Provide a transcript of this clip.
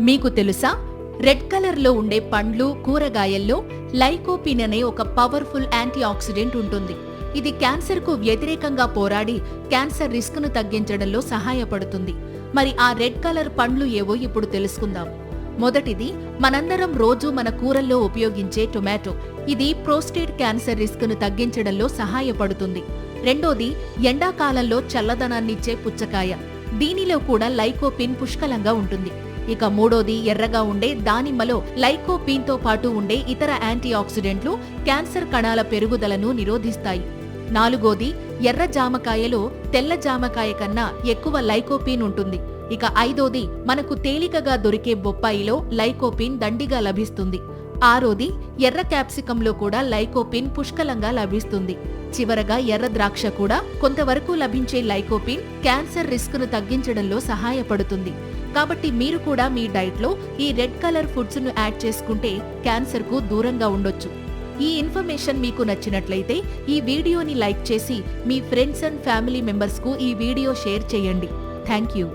మీకు తెలుసా? రెడ్ కలర్లో ఉండే పండ్లు కూరగాయల్లో లైకోపిన్ అనే ఒక పవర్ఫుల్ యాంటీ ఆక్సిడెంట్ ఉంటుంది. ఇది క్యాన్సర్కు వ్యతిరేకంగా పోరాడి క్యాన్సర్ రిస్క్ను తగ్గించడంలో సహాయపడుతుంది. మరి ఆ రెడ్ కలర్ పండ్లు ఏవో ఇప్పుడు తెలుసుకుందాం. మొదటిది మనందరం రోజు మన కూరల్లో ఉపయోగించే టొమాటో. ఇది ప్రోస్టేట్ క్యాన్సర్ రిస్క్ను తగ్గించడంలో సహాయపడుతుంది. రెండోది ఎండాకాలంలో చల్లదనాన్నిచ్చే పుచ్చకాయ. దీనిలో కూడా లైకోపిన్ పుష్కలంగా ఉంటుంది. ఇక మూడోది ఎర్రగా ఉండే దానిమ్మలో లైకోపీన్తో పాటు ఉండే ఇతర యాంటీ ఆక్సిడెంట్లు క్యాన్సర్ కణాల పెరుగుదలను నిరోధిస్తాయి. నాలుగోది ఎర్ర జామకాయలో తెల్ల జామకాయ కన్నా ఎక్కువ లైకోపీన్ ఉంటుంది. ఇక ఐదోది మనకు తేలికగా దొరికే బొప్పాయిలో లైకోపిన్ దండిగా లభిస్తుంది. ఆరోది ఎర్ర క్యాప్సికంలో కూడా లైకోపిన్ పుష్కలంగా లభిస్తుంది. చివరగా ఎర్ర ద్రాక్ష కూడా కొంతవరకు లభించే లైకోపిన్ క్యాన్సర్ రిస్క్ను తగ్గించడంలో సహాయపడుతుంది. కాబట్టి మీరు కూడా మీ డైట్లో ఈ రెడ్ కలర్ ఫుడ్స్ను యాడ్ చేసుకుంటే క్యాన్సర్కు దూరంగా ఉండొచ్చు. ఈ ఇన్ఫర్మేషన్ మీకు నచ్చినట్లయితే ఈ వీడియోని లైక్ చేసి మీ ఫ్రెండ్స్ అండ్ ఫ్యామిలీ మెంబర్స్కు ఈ వీడియో షేర్ చేయండి. Thank you.